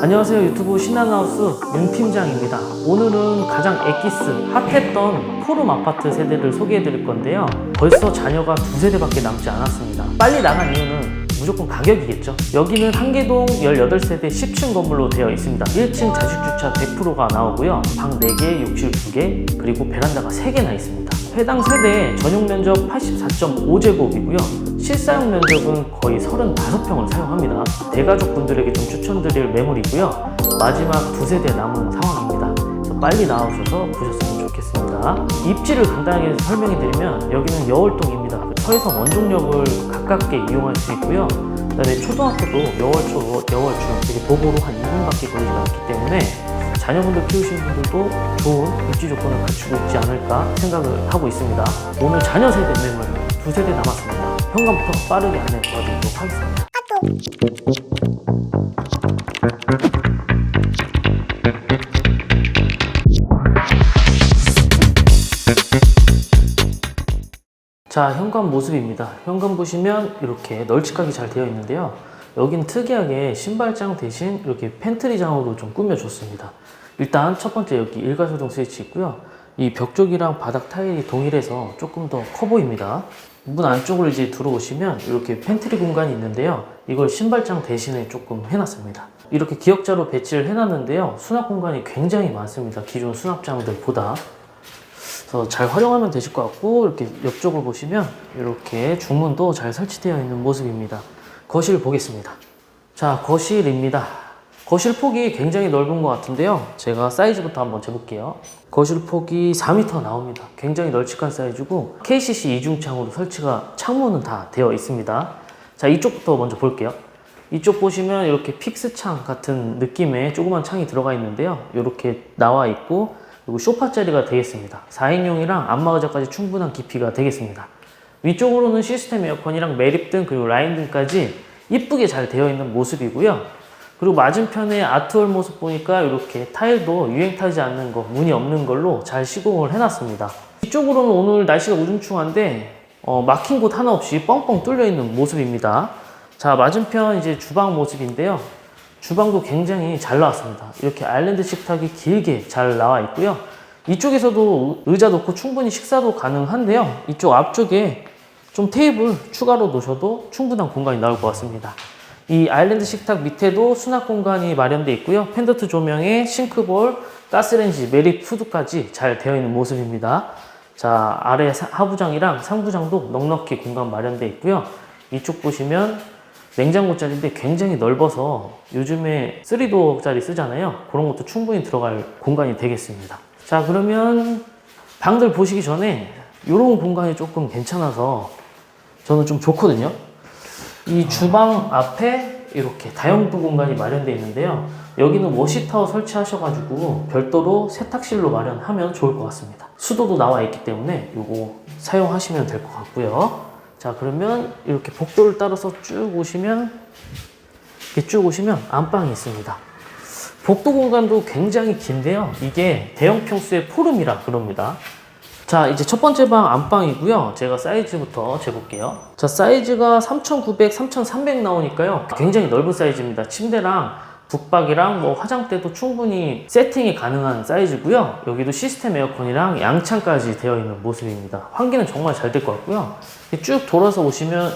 안녕하세요 유튜브 신나나우스 윤 팀장입니다. 오늘은 가장 엑기스 핫했던 포름 아파트 세대를 소개해 드릴 건데요. 벌써 자녀가 두 세대밖에 남지 않았습니다. 빨리 나간 이유는 무조건 가격이겠죠. 여기는 한계동 18세대 10층 건물로 되어 있습니다. 1층 자식주차 100%가 나오고요. 방 4개, 욕실 2개 그리고 베란다가 3개나 있습니다 해당 세대 전용 면적 84.5제곱이고요 실사용 면적은 거의 35평을 사용합니다. 대가족 분들에게 좀 추천드릴 매물이고요. 마지막 두 세대 남은 상황입니다. 그래서 빨리 나오셔서 보셨으면 좋겠습니다. 입지를 간단하게 설명해 드리면 여기는 여월동입니다. 그 서해성 원종역을 가깝게 이용할 수 있고요. 그다음에 초등학교도 여월초, 여월중 되게 도보로 한 2분밖에 걸리지 않기 때문에 자녀분들 키우시는 분들도 좋은 입지 조건을 갖추고 있지 않을까 생각을 하고 있습니다. 오늘 자녀 세대 매물 두 세대 남았습니다. 현관부터 빠르게 안내 도와드리도록 하겠습니다. 자, 현관 모습입니다. 현관 보시면 이렇게 널찍하게 잘 되어 있는데요. 여기는 특이하게 신발장 대신 이렇게 팬트리장으로 좀 꾸며줬습니다. 일단 첫 번째 여기 일가소동 스위치 있고요. 이 벽 쪽이랑 바닥 타일이 동일해서 조금 더 커 보입니다. 문 안쪽으로 이제 들어오시면 이렇게 팬트리 공간이 있는데요. 이걸 신발장 대신에 조금 해놨습니다. 이렇게 기역자로 배치를 해놨는데요. 수납 공간이 굉장히 많습니다. 기존 수납장들보다. 그래서 잘 활용하면 되실 것 같고 이렇게 옆쪽을 보시면 이렇게 중문도 잘 설치되어 있는 모습입니다. 거실 보겠습니다. 자 거실입니다. 거실 폭이 굉장히 넓은 것 같은데요. 제가 사이즈부터 한번 재볼게요. 거실 폭이 4m 나옵니다. 굉장히 널찍한 사이즈고 KCC 이중창으로 설치가 창문은 다 되어 있습니다. 자 이쪽부터 먼저 볼게요. 이쪽 보시면 이렇게 픽스창 같은 느낌의 조그만 창이 들어가 있는데요. 이렇게 나와 있고 그리고 소파 자리가 되겠습니다. 4인용이랑 안마 의자까지 충분한 깊이가 되겠습니다. 위쪽으로는 시스템 에어컨이랑 매립등 그리고 라인등까지 이쁘게 잘 되어 있는 모습이고요. 그리고 맞은편에 아트월 모습 보니까 이렇게 타일도 유행 타지 않는 거, 무늬 없는 걸로 잘 시공을 해놨습니다. 이쪽으로는 오늘 날씨가 우중충한데 어, 막힌 곳 하나 없이 뻥뻥 뚫려 있는 모습입니다. 자 맞은편 이제 주방 모습인데요. 주방도 굉장히 잘 나왔습니다. 이렇게 아일랜드 식탁이 길게 잘 나와 있고요. 이쪽에서도 의자 놓고 충분히 식사도 가능한데요. 이쪽 앞쪽에 좀 테이블 추가로 놓으셔도 충분한 공간이 나올 것 같습니다. 이 아일랜드 식탁 밑에도 수납 공간이 마련되어 있고요. 펜더트 조명에 싱크볼, 가스레인지, 매립 후드까지 잘 되어 있는 모습입니다. 자, 아래 사- 하부장이랑 상부장도 넉넉히 공간 마련되어 있고요. 이쪽 보시면 냉장고 자리인데 굉장히 넓어서 요즘에 3도어짜리 쓰잖아요. 그런 것도 충분히 들어갈 공간이 되겠습니다. 자, 그러면 방들 보시기 전에 이런 공간이 조금 괜찮아서 저는 좀 좋거든요. 이 주방 앞에 이렇게 다용도 공간이 마련되어 있는데요. 여기는 워시타워 설치하셔가지고 별도로 세탁실로 마련하면 좋을 것 같습니다. 수도도 나와 있기 때문에 이거 사용하시면 될 것 같고요. 자 그러면 이렇게 복도를 따라서 쭉 오시면 이렇게 쭉 오시면 안방이 있습니다. 복도 공간도 굉장히 긴데요. 이게 대형 평수의 포름이라 그럽니다. 자, 이제 첫 번째 방 안방이고요. 제가 사이즈부터 재볼게요. 자, 사이즈가 3,900, 3,300 나오니까요. 굉장히 넓은 사이즈입니다. 침대랑 북박이랑 뭐 화장대도 충분히 세팅이 가능한 사이즈고요. 여기도 시스템 에어컨이랑 양창까지 되어 있는 모습입니다. 환기는 정말 잘 될 것 같고요. 쭉 돌아서 오시면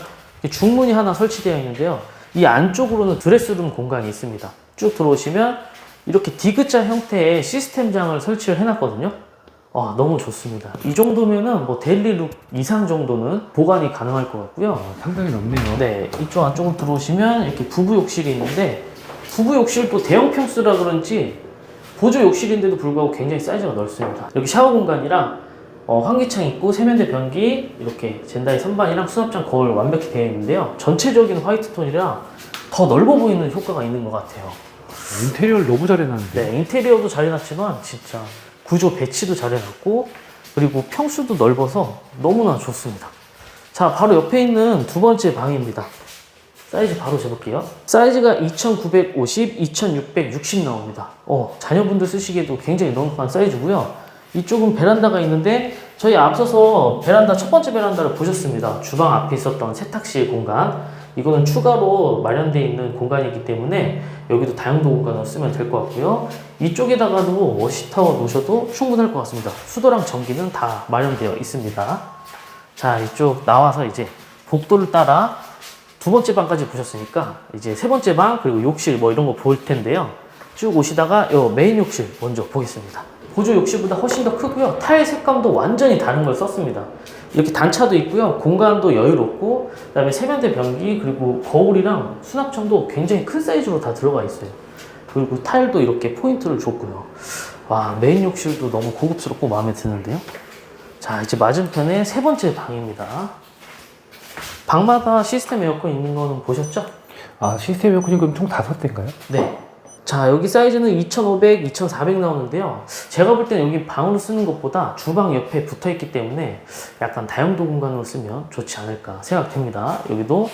중문이 하나 설치되어 있는데요. 이 안쪽으로는 드레스룸 공간이 있습니다. 쭉 들어오시면 이렇게 디귿자 형태의 시스템장을 설치를 해놨거든요. 아, 너무 좋습니다. 이 정도면은 뭐 데일리룩 이상 정도는 보관이 가능할 것 같고요. 상당히 넓네요. 네, 이쪽 안쪽으로 들어오시면 이렇게 부부 욕실이 있는데 부부 욕실도 대형 평수라 그런지 보조 욕실인데도 불구하고 굉장히 사이즈가 넓습니다. 여기 샤워 공간이랑 어, 환기창 있고 세면대 변기 이렇게 젠다이 선반이랑 수납장 거울 완벽히 되어 있는데요. 전체적인 화이트 톤이라 더 넓어 보이는 효과가 있는 것 같아요. 인테리어를 너무 잘 해놨는데. 네, 인테리어도 잘 해놨지만 진짜 구조 배치도 잘 해놨고 그리고 평수도 넓어서 너무나 좋습니다. 자, 바로 옆에 있는 두 번째 방입니다. 사이즈 바로 재볼게요. 사이즈가 2950, 2660 나옵니다. 어, 자녀분들 쓰시기에도 굉장히 넉넉한 사이즈고요. 이쪽은 베란다가 있는데 저희 앞서서 베란다 첫 번째 베란다를 보셨습니다. 주방 앞에 있었던 세탁실 공간. 이거는 추가로 마련되어 있는 공간이기 때문에 여기도 다용도 공간으로 쓰면 될 것 같고요. 이쪽에다가도 워시타워 놓으셔도 충분할 것 같습니다. 수도랑 전기는 다 마련되어 있습니다. 자, 이쪽 나와서 이제 복도를 따라 두 번째 방까지 보셨으니까 이제 세 번째 방 그리고 욕실 뭐 이런 거 볼 텐데요. 쭉 오시다가 요 메인 욕실 먼저 보겠습니다. 보조 욕실보다 훨씬 더 크고요. 타일 색감도 완전히 다른 걸 썼습니다. 이렇게 단차도 있고요. 공간도 여유롭고 그다음에 세면대 변기 그리고 거울이랑 수납장도 굉장히 큰 사이즈로 다 들어가 있어요. 그리고 타일도 이렇게 포인트를 줬고요. 와 메인 욕실도 너무 고급스럽고 마음에 드는데요. 자 이제 맞은편에 세 번째 방입니다. 방마다 시스템 에어컨 있는 거는 보셨죠? 아 시스템 에어컨이 그럼 총 다섯 대인가요? 네. 자, 여기 사이즈는 2,500, 2,400 나오는데요. 제가 볼 때는 여기 방으로 쓰는 것보다 주방 옆에 붙어 있기 때문에 약간 다용도 공간으로 쓰면 좋지 않을까 생각됩니다. 여기도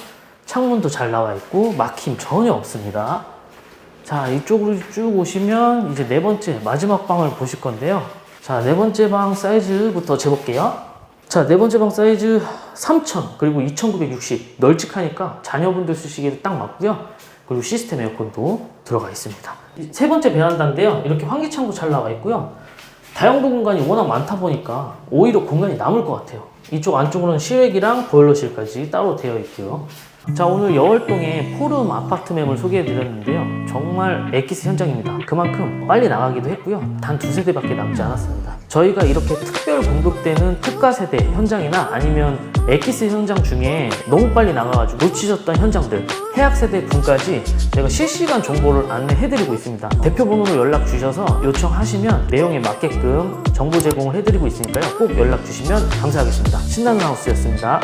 창문도 잘 나와 있고 막힘 전혀 없습니다. 자, 이쪽으로 쭉 오시면 이제 네 번째 마지막 방을 보실 건데요. 자, 네 번째 방 사이즈부터 재볼게요. 자, 네 번째 방 사이즈 3000 그리고 2960 널찍하니까 자녀분들 쓰시기에도 딱 맞고요. 그리고 시스템 에어컨도 들어가 있습니다. 이세 번째 베란다인데요. 이렇게 환기창도 잘 나와 있고요. 다용도 공간이 워낙 많다 보니까 오히려 공간이 남을 것 같아요. 이쪽 안쪽으로는 실외기랑 보일러실까지 따로 되어 있고요. 자 오늘 여월동의 포름 아파트 맵을 소개해 드렸는데요. 정말 엑기스 현장입니다. 그만큼 빨리 나가기도 했고요. 단 두 세대밖에 남지 않았습니다. 저희가 이렇게 특별 공급되는 특가 세대 현장이나 아니면 엑기스 현장 중에 너무 빨리 나가가지고 놓치셨던 현장들 해약 세대 분까지 제가 실시간 정보를 안내해드리고 있습니다. 대표 번호로 연락 주셔서 요청하시면 내용에 맞게끔 정보 제공을 해드리고 있으니까요. 꼭 연락 주시면 감사하겠습니다. 신나는 하우스였습니다.